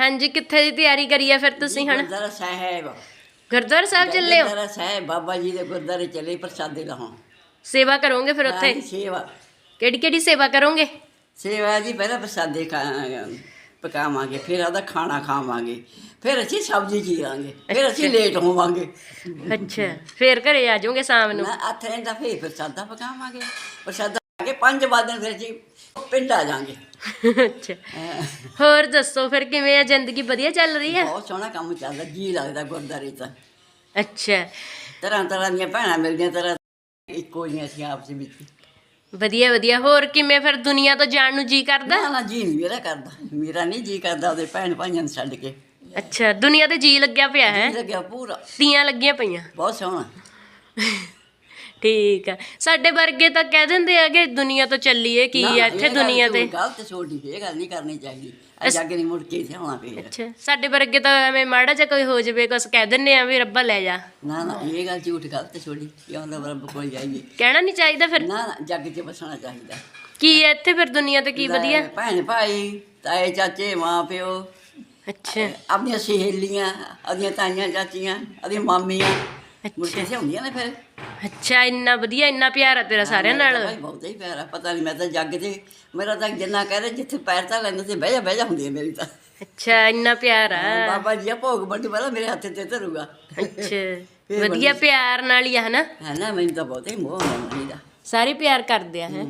ਹਾਂਜੀ ਕਿੱਥੇ ਦੀ ਤਿਆਰੀ ਕਰੀ ਆ ਫਿਰ ਤੁਸੀਂ ਹੁਣ ਗੁਰਦੁਆਰਾ ਸਾਹਿਬ। ਗੁਰਦੁਆਰਾ ਸਾਹਿਬ ਚੱਲੇ ਹੋ? ਗੁਰਦੁਆਰਾ ਸਾਹਿਬ ਬਾਬਾ ਜੀ ਦੇ ਗੁਰਦੁਆਰੇ ਚਲੇ ਪ੍ਰਸਾਦੇ ਲਾਉਣ। ਸੇਵਾ ਕਰੋਗੇ ਫਿਰ ਉੱਥੇ? ਸੇਵਾ। ਕਿਹੜੀ ਕਿਹੜੀ ਸੇਵਾ ਕਰੋਗੇ? ਸੇਵਾ ਜੀ ਪਹਿਲਾਂ ਪ੍ਰਸਾਦੇ ਖਾ ਪਕਾਵਾਂਗੇ ਫਿਰ ਆਦਾ ਖਾਣਾ ਖਾਵਾਂਗੇ ਫਿਰ ਅਸੀਂ ਸਬਜ਼ੀ ਚੀਰਾਂਗੇ ਫਿਰ ਅਸੀਂ ਲੇਟ ਹੋਵਾਂਗੇ। ਅੱਛਾ ਫਿਰ ਘਰੇ ਆ ਜਾਓਗੇ ਸ਼ਾਮ ਨੂੰ? ਨਾ ਆਥੇ ਦਾ ਫਿਰ ਪ੍ਰਸਾਦਾ ਪਕਾਵਾਂਗੇ। ਪ੍ਰਸਾਦਾ ਕੇ 5 ਵਜੇ ਫਿਰ ਅਸੀਂ ਪਿੰਡ ਆ ਜਾਾਂਗੇ ਅੱਛਾ। ਹੋਰ ਦੱਸੋ ਫਿਰ ਕਿਵੇਂ ਆ ਜ਼ਿੰਦਗੀ? ਵਧੀਆ ਚੱਲ ਰਹੀ ਹੈ? ਬਹੁਤ ਸੋਹਣਾ ਕੰਮ ਚੱਲਦਾ ਜੀ ਲੱਗਦਾ ਗੁਰਦੁਆਰੇ ਤਾਂ। ਅੱਛਾ। ਤਰ੍ਹਾਂ ਤਰ੍ਹਾਂ ਦੀਆਂ ਭੈਣਾਂ ਮਿਲਦੀਆਂ ਤਰ੍ਹਾਂ ਇੱਕੋ ਜਿਹੀਆਂ ਅਸੀਂ ਆਪਸ ਵਿੱਚ। ਵਧੀਆ ਵਧੀਆ। ਹੋਰ ਕਿਵੇਂ ਫਿਰ ਦੁਨੀਆ ਤੋਂ ਜਾਣ ਨੂੰ ਜੀ ਕਰਦਾ? ਨਾ ਨਾ ਜੀ ਨਹੀਂ ਮੇਰਾ ਕਰਦਾ। ਮੇਰਾ ਨਹੀਂ ਜੀ ਕਰਦਾ ਉਹਦੇ ਭੈਣ ਭਾਈਆਂ ਨੂੰ ਛੱਡ ਕੇ। ਅੱਛਾ ਦੁਨੀਆ ਤੇ ਜੀ ਲੱਗਿਆ ਪਿਆ ਹੈ? ਜੀ ਲੱਗਿਆ ਪੂਰਾ। ਤੀਆਂ ਲੱਗੀਆਂ ਪਈਆਂ। ਬਹੁਤ ਸੋਹਣਾ। ਠੀਕ ਆ ਸਾਡੇ ਵਰਗੇ ਤਾਂ ਕਹਿ ਦਿੰਦੇ ਆ ਕਿ ਦੁਨੀਆ ਤੋਂ ਚੱਲੀਏ ਕੀ ਨਾ, ਇੱਥੇ ਇਹ ਗੱਲ ਦੁਨੀਆ ਤੇ? ਗਲਤ ਛੋਟੀ ਇਹ ਗੱਲ ਨਹੀਂ ਕਰਨੀ ਚਾਹੀਦੀ। ਅੱਜ ਅੱਗੇ ਨਹੀਂ ਮੁੜ ਕੇ ਇੱਥੇ ਆਉਣਾ ਪਏਗਾ ਅੱਛਾ ਸਾਡੇ ਵਰਗੇ ਤਾਂ ਐਵੇਂ ਮਾੜਾ ਜਿਹਾ ਕੋਈ ਹੋ ਜਾਵੇ ਕੁਛ ਕਹਿ ਦਿੰਨੇ ਆ ਵੀ ਰੱਬਾ ਲੈ ਜਾ। ਨਾ ਨਾ ਇਹ ਗੱਲ ਝੂਠ ਗਲਤ ਛੋੜੀ ਕਿਉਂ ਨਾ ਰੱਬ ਕੋਲ ਜਾਈਏ। ਕਹਿਣਾ ਨਹੀਂ ਚਾਹੀਦਾ ਫਿਰ। ਨਾ ਨਾ ਜੱਗ 'ਚ ਬਸਣਾ ਚਾਹੀਦਾ। ਕੀ ਹੈ ਇੱਥੇ ਫਿਰ ਦੁਨੀਆ ਤੇ ਕੀ ਵਧੀਆ? ਲੈ, ਭੈਣ ਭਾਈ ਤਾਏ ਚਾਚੇ ਮਾਂ ਪਿਓ। ਅੱਛਾ। ਆਪਣੀਆਂ ਸਹੇਲੀਆਂ ਆਪਣੀਆਂ ਤਾਈਆਂ ਚਾਚੀਆਂ ਆਪਣੀਆਂ ਮਾਮੀਆਂ। ਨੇ ਫਿਰ। ਅੱਛਾ ਇੰਨਾ ਵਧੀਆ ਇੰਨਾ ਪਿਆਰ ਆ ਤੇਰਾ ਸਾਰਿਆਂ ਮੇਰਾ ਤਾਂ ਨਾਲ ਭਾਈ ਬਹੁਤ ਹੀ ਪਿਆਰਾ ਪਤਾ ਨਹੀਂ ਮੈਂ ਤਾਂ ਜੱਗ 'ਚ ਮੇਰਾ ਤਾਂ ਜਿੰਨਾ ਕਹਿ ਰਹੇ ਜਿੱਥੇ ਪੈਰ ਤਾਂ ਲੈਂਦੇ ਤੇ ਬਹਿ ਜਾ ਬਹਿ ਜਾ ਹੁੰਦੀ ਹੈ ਮੇਰੀ ਤਾਂ। ਅੱਛਾ ਇੰਨਾ ਪਿਆਰ ਆ। ਬਾਬਾ ਜੀ ਆ ਭੋਗ ਬੰਦ ਪਹਿਲਾਂ ਮੇਰੇ ਹੱਥ ਤੇ ਧਰੂਗਾ। ਅੱਛਾ ਵਧੀਆ ਪਿਆਰ ਨਾਲ ਹੀ ਆ ਹਨਾ? ਹੈ ਨਾ ਮੈਨੂੰ ਤਾਂ ਬਹੁਤ ਹੀ ਮੋਹ ਆਉਂਦਾ ਦਾ। ਸਾਰੇ ਪਿਆਰ ਕਰਦੇ ਆ ਹੈ?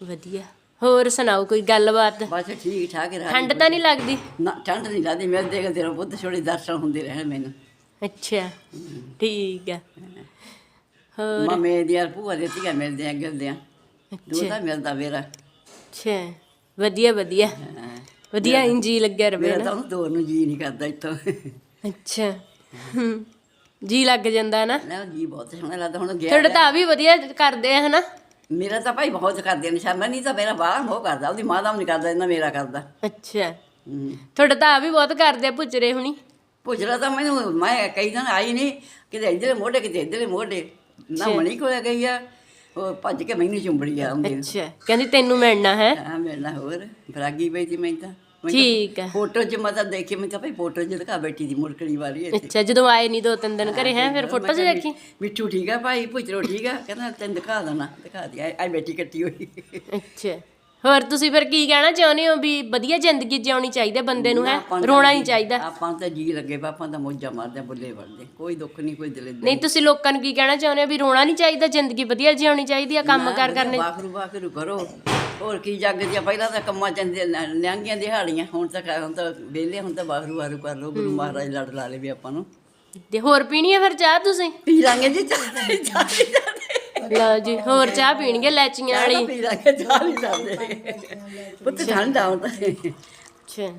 ਵਧੀਆ। ਹੋਰ ਸੁਣਾਓ ਕੋਈ ਗੱਲਬਾਤ? ਬਸ ਠੀਕ ਠਾਕ ਰਹਿ ਠੰਡ ਤਾਂ ਨਹੀਂ ਲੱਗਦੀ? ਨਾ ਠੰਡ ਨਹੀਂ ਲੱਗਦੀ ਮੇਰੇ ਦੇਖ ਤੇਰਾ ਬੁੱਧ ਛੋੜੇ ਦਰਸ਼ਨ ਹੁੰਦੇ ਰਹਿਣ ਮੈਨੂੰ। ਅੱਛਾ ਠੀਕ ਆ। ਹੋਰ? ਮਾਮੇ ਦੀਆਂ ਭੂਆ ਦੇ ਧੀਆਂ ਮਿਲਦੇ ਆ ਗਿਲਦੇ ਆ ਅੱਛਾ। ਦੋਦਾ ਮਿਲਦਾ ਮੇਰਾ ਅੱਛਾ ਵਧੀਆ ਵਧੀਆ। ਹਾਂ। ਵਧੀਆ ਇੰਜੀ ਲੱਗਿਆ ਰਵੇ ਮੇਰਾ ਨਾ। ਤਾਂ ਉਹਨੂੰ ਨੂੰ ਜੀ ਨਹੀਂ ਕਰਦਾ ਇੱਥੋਂ। ਅੱਛਾ। ਹਮ, ਜੀ ਲੱਗ ਜਾਂਦਾ ਨਾ। ਨਾ ਜੀ ਬਹੁਤ ਸੋਹਣਾ ਲੱਗਦਾ ਹੁਣ ਗਿਆ ਤੁਹਾਡੇ ਤਾਂ ਵੀ ਵਧੀਆ ਕਰਦੇ ਆ ਹਨਾ? ਮੇਰਾ ਤਾਂ ਭਾਈ ਬਹੁਤ ਕਰਦੇ ਨੇ ਸ਼ਰਮਾ। ਨਹੀਂ ਤਾਂ ਮੇਰਾ ਬਾਹਰ ਮੋਹ ਕਰਦਾ। ਉਹਦੀ ਮਾਂ ਦਾ ਵੀ ਨਹੀਂ ਕਰਦਾ ਇਹਨਾਂ ਮੇਰਾ ਕਰਦਾ। ਅੱਛਾ। ਹੂੰ। ਤੁਹਾਡੇ ਤਾਂ ਵੀ ਬਹੁਤ ਕਰਦੇ ਆ ਪੁੱਛਰੇ ਹੁਣੀ। ਪੁੱਛਦਾ ਤਾਂ ਮੈਨੂੰ ਮੈਂ ਕਈ ਦਿਨ ਆਈ ਨਹੀਂ ਕਿਤੇ ਇੱਧਰਲੇ ਮੋਢੇ ਕਿਤੇ ਇੱਧਰਲੇ ਮੋਢੇ ਨਾ ਮਣੀ ਕੋਲੇ ਗਈ ਆ ਉਹ ਭੱਜ ਕੇ ਮੈਨੂੰ ਚੁੰਬੜੀ ਆ ਉਹਦੇ ਅੱਛਾ ਕਹਿੰਦੀ ਤੈਨੂੰ ਮਿਲਣਾ ਹੈ ਹਾਂ ਮਿਲਣਾ ਹੋਰ ਫਰਾਗੀ ਪਈ ਸੀ ਮੈਂ ਤਾਂ ਠੀਕ ਆ ਫੋਟੋ 'ਚ ਮੈਂ ਤਾਂ ਦੇਖੀ ਮੈਂ ਕਿਹਾ ਭਾਈ ਫੋਟੋ 'ਚ ਦਿਖਾ ਬੈਠੀ ਦੀ ਮੁਰਕੜੀ ਵਾਲੀ ਇੱਥੇ ਅੱਛਾ ਜਦੋਂ ਆਏ ਨਹੀਂ ਦੋ ਤਿੰਨ ਦਿਨ ਘਰੇ ਹੈ ਫਿਰ ਫੋਟੋ 'ਚ ਦੇਖੀ ਮਿੱਠੂ ਠੀਕ ਆ ਭਾਈ ਪੁੱਛਰੋ ਠੀਕ ਆ ਕਹਿੰਦਾ ਤੈਨੂੰ ਦਿਖਾ ਦੇਣਾ ਦਿਖਾ ਦਿਆ ਆ ਬੈਠੀ ਕੱਟੀ ਹੋਈ ਅੱਛਾ ਹੋਰ ਤੁਸੀਂ ਫਿਰ ਕੀ ਕਹਿਣਾ ਚਾਹੁੰਦੇ ਹੋ ਵੀ ਵਧੀਆ ਜ਼ਿੰਦਗੀ ਜਿਉਣੀ ਚਾਹੀਦੀ ਹੈ ਬੰਦੇ ਨੂੰ ਹੈ? ਆਪਾਂ ਤਾਂ ਰੋਣਾ ਨਹੀਂ ਜੀ- ਚਾਹੀਦਾ। ਆਪਾਂ ਤਾਂ ਜੀ ਲੱਗੇ ਵਾ, ਆਪਾਂ ਤਾਂ ਮੋਜਾਂ ਮਾਰਦੇ ਆ, ਬੁੱਲੇ ਵੜਦੇ ਕੋਈ ਦੁੱਖ ਨਹੀਂ ਕੋਈ ਦਿਲ ਨਹੀਂ। ਤੁਸੀਂ ਲੋਕਾਂ ਨੂੰ ਕੀ ਕਹਿਣਾ ਚਾਹੁੰਦੇ ਹੋ ਵੀ ਰੋਣਾ ਨਹੀਂ ਚਾਹੀਦਾ ਜ਼ਿੰਦਗੀ ਵਧੀਆ ਜਿਉਣੀ ਚਾਹੀਦੀ ਆ ਕੰਮ ਕਾਰ ਕਰਨੇ। ਬਾਖਰੂ ਬਾਖਰੂ ਕਰੋ। ਹੋਰ ਕੀ ਜੱਗ ਦੀਆਂ ਪਹਿਲਾਂ ਤਾਂ ਕੰਮਾਂ ਚੰਦੇ ਲਿਆਂਗੀਆਂ ਦਿਹਾੜੀਆਂ ਹੁਣ ਤਾਂ ਖੈਰ ਹੁਣ ਤਾਂ ਵਿਹਲੇ ਹੁਣ ਤਾਂ ਬਾਖਰੂ ਬਾਖਰੂ ਕਰ ਲੋ ਗੁਰੂ ਮਹਾਰਾਜ ਲੜ ਲਾ ਲਵੇ ਆਪਾਂ ਨੂੰ। ਤੇ ਹੋਰ ਪੀਣੀ ਹੈ ਫਿਰ ਚਾਹ ਤੁਸੀਂ? ਪੀ ਲਾਂਗੇ ਜੀ ਚਾਹ ਚਾਹ ਲਓ ਜੀ ਹੋਰ ਚਾਹ ਪੀਣਗੇ ਲੈਚੀਆਂ ਵਾਲੀ? ਪੀ ਲਾਂਗੇ ਚਾਹ ਨਹੀਂ ਜਾਂਦੇ ਪੁੱਤ ਠੰਡ ਆਉਂਦਾ ਅੱਛਾ।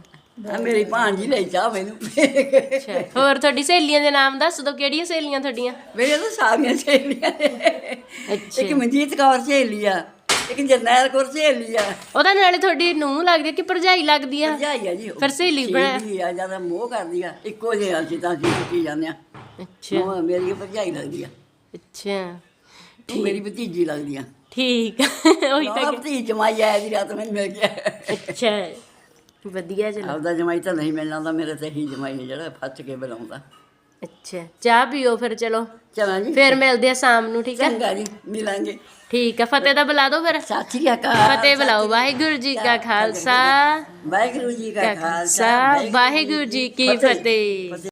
ਆ ਮੇਰੀ ਭਾਂਜੀ ਲਈ ਚਾਹ ਮੈਨੂੰ। ਅੱਛਾ ਹੋਰ ਤੁਹਾਡੀ ਸਹੇਲੀਆਂ ਦੇ ਨਾਮ ਦੱਸ ਦਿਓ ਕਿਹੜੀਆਂ ਸਹੇਲੀਆਂ ਤੁਹਾਡੀਆਂ? ਮੇਰੇ ਤਾਂ ਸਾਰੀਆਂ ਸਹੇਲੀਆਂ ਨੇ। ਅੱਛਾ। ਇੱਕ ਮਨਜੀਤ ਕੌਰ ਸਹੇਲੀ ਆ ਇੱਕ ਜਰਨੈਲ ਕੌਰ ਸਹੇਲੀ ਆ। ਉਹਦਾ ਨਾਲੇ ਤੁਹਾਡੀ ਨੂੰ ਲੱਗਦੀ ਕਿ ਭਰਜਾਈ ਲੱਗਦੀ ਆ? ਭਰਜਾਈ ਆ ਜੀ। ਫਿਰ ਸਹੇਲੀ ਬਣਾ- ਆ ਜ਼ਿਆਦਾ ਮੋਹ ਕਰਦੀ ਆ। ਇੱਕੋ ਜਿਹਾ ਅਸੀਂ ਤਾਂ ਜੀ ਕੀ ਜਾਂਦੇ ਆ। ਅੱਛਾ। ਮੇਰੀ ਭਰਜਾਈ ਲੱਗਦੀ ਆ। ਅੱਛਾ। ਉਹ ਮੇਰੀ ਭਤੀਜੀ ਲੱਗਦੀ ਆ। ਠੀਕ। ਆ। ਉਹੀ ਤਾਂ ਉਹ ਭਤੀਜ ਜਮਾਈ ਆਇਆ ਦੀ ਰਾਤ ਮੈਨੂੰ ਮਿਲ ਗਿਆ। ਅੱਛਾ। ਵਧੀਆ ਚਲੋ। ਆਪਦਾ ਜਮਾਈ ਤਾਂ ਨਹੀਂ ਮਿਲਣਾ ਤਾਂ ਮੇਰੇ ਤੇ ਹੀ ਜਮਾਈ ਹੈ ਜਿਹੜਾ ਫੱਚ ਕੇ ਬੁਲਾਉਂਦਾ। ਅੱਛਾ। ਚਾਹ ਪੀਓ ਫਿਰ ਚਲੋ। ਚਲਾਂ ਜੀ। ਫਿਰ ਮਿਲਦੇ ਆ ਸ਼ਾਮ ਨੂੰ ਠੀਕ ਆ? ਚੰਗਾ ਜੀ ਮਿਲਾਂਗੇ। ਠੀਕ ਆ। ਫਤਿਹ ਦਾ ਬੁਲਾ ਦਿਓ ਫਿਰ। ਸਤਿ ਸ਼੍ਰੀ ਅਕਾਲ ਫਤਿਹ ਬੁਲਾਓ। ਵਾਹਿਗੁਰੂ ਜੀ ਕਾ ਖਾਲਸਾ। ਵਾਹਿਗੁਰੂ ਜੀ ਕਾ ਖਾਲਸਾ ਵਾਹਿਗੁਰੂ ਜੀ ਕੀ ਫਤਿਹ।